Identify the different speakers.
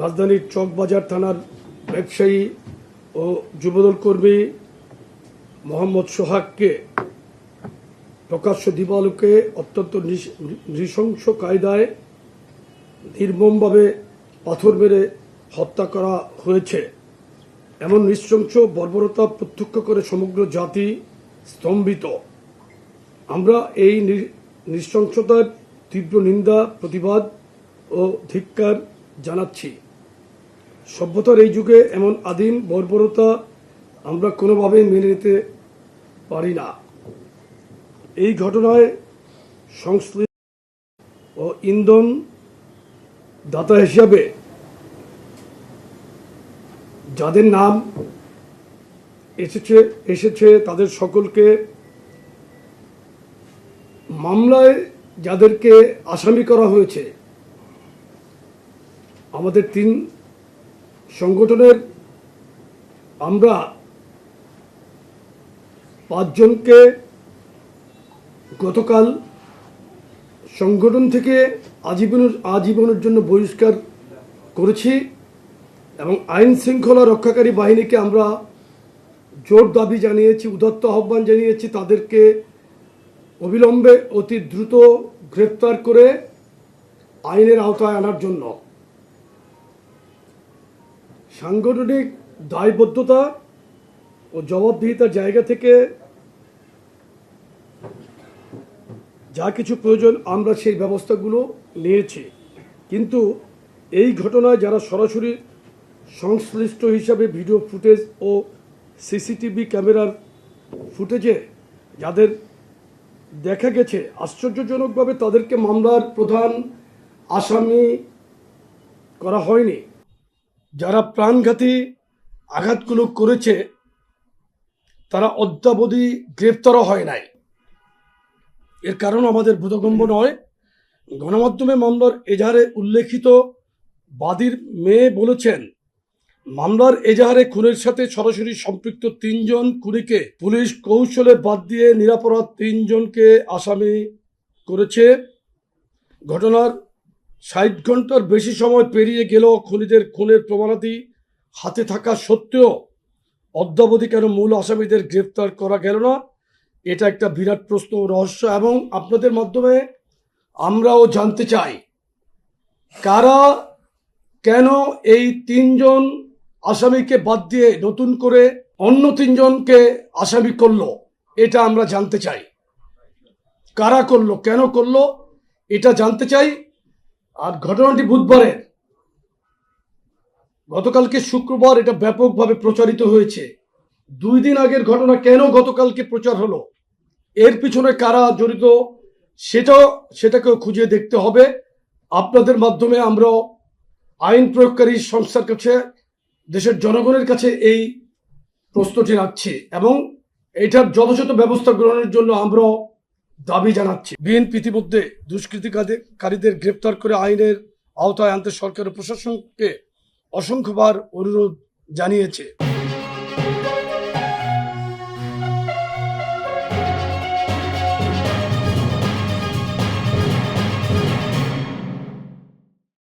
Speaker 1: রাজধানীর চকবাজার থানার ব্যবসায়ী ও যুবদল কর্মী মোহাম্মদ সোহাগকে প্রকাশ্য দিবালোকে অত্যন্ত নৃশংস কায়দায় নির্মমভাবে পাথর মেরে হত্যা করা হয়েছে। এমন নৃশংস বর্বরতা প্রত্যক্ষ করে সমগ্র জাতি স্তম্ভিত। আমরা এই নৃশংসতার তীব্র নিন্দা, প্রতিবাদ ও ধিক্কার জানাচ্ছি। সভ্যতার এই যুগে এমন আদিম বর্বরতা আমরা কোনোভাবেই মেনে নিতে পারি না। এই ঘটনায় সংশ্লিষ্ট ও ইন্ধন দাতা হিসাবে যাদের নাম এসেছে এসেছে তাদের সকলকে মামলায় যাদেরকে আসামি করা হয়েছে, আমাদের তিন সংগঠনের আমরা পাঁচজনকে গতকাল সংগঠন থেকে আজীবনের আজীবনের জন্য বহিষ্কার করেছি এবং আইন শৃঙ্খলা রক্ষাকারী বাহিনীকে আমরা জোর দাবি জানিয়েছি, উদত্ত আহ্বান জানিয়েছি, তাদেরকে অবিলম্বে অতি দ্রুত গ্রেপ্তার করে আইনের আওতায় আনার জন্য। সাংগঠনিক দায়বদ্ধতা ও জবাবদিহিতার জায়গা থেকে যা কিছু প্রয়োজন আমরা সেই ব্যবস্থাগুলো নিয়েছি। কিন্তু এই ঘটনায় যারা সরাসরি সংশ্লিষ্ট হিসাবে ভিডিও ফুটেজ ও সিসিটিভি ক্যামেরার ফুটেজে যাদের দেখা গেছে, আশ্চর্যজনকভাবে তাদেরকে মামলার প্রধান আসামি করা হয়নি। যারা প্রাণঘাতী আঘাতগুলো করেছে, তারা অদ্যাবধি গ্রেপ্তারও হয় নাই। এর কারণ আমাদের বোধগম্য নয়। গণমাধ্যমে মামলার এজাহারে উল্লেখিত বাদীর মেয়ে বলেছেন, মামলার এজাহারে খুনের সাথে সরাসরি সম্পৃক্ত তিনজন খুনিকে পুলিশ কৌশলে বাদ দিয়ে নিরাপরাধ তিনজনকে আসামি করেছে। ঘটনার ষাট ঘণ্টার বেশি সময় পেরিয়ে গেলেও খুনিদের খুনের প্রমাণাদি হাতে থাকা সত্ত্বেও অদ্যাবধি কেন মূল আসামিদের গ্রেপ্তার করা গেল না? এটা একটা বিরাট প্রশ্ন রহস্য এবং আপনাদের মাধ্যমে আমরাও জানতে চাই, কারা কেন এই তিনজন আসামিকে বাদ দিয়ে নতুন করে অন্য তিনজনকে আসামি করল, এটা আমরা জানতে চাই। কারা করল, কেন করল, এটা জানতে চাই। আর ঘটনাটি বুধবারের। গতকালকে শুক্রবার এটা ব্যাপকভাবে প্রচারিত হয়েছে। দুই দিন আগের ঘটনা কেন গতকালকে প্রচার হলো? এর পিছনে কারা জড়িত, সেটাও, সেটাকেও খুঁজে দেখতে হবে। আপনাদের মাধ্যমে আমরা আইন প্রয়োগকারী সংস্থার কাছে, দেশের জনগণের কাছে এই প্রশ্নটি রাখছি এবং এটার যথাযথ ব্যবস্থা গ্রহণের জন্য আমরা দাবি জানাচ্ছে। বিএনপি ইতিমধ্যে দুষ্কৃতিকারীদের গ্রেপ্তার করে আইনের আওতায় আনতে সরকার প্রশাসনকে অসংখ্যবার অনুরোধ জানিয়েছে।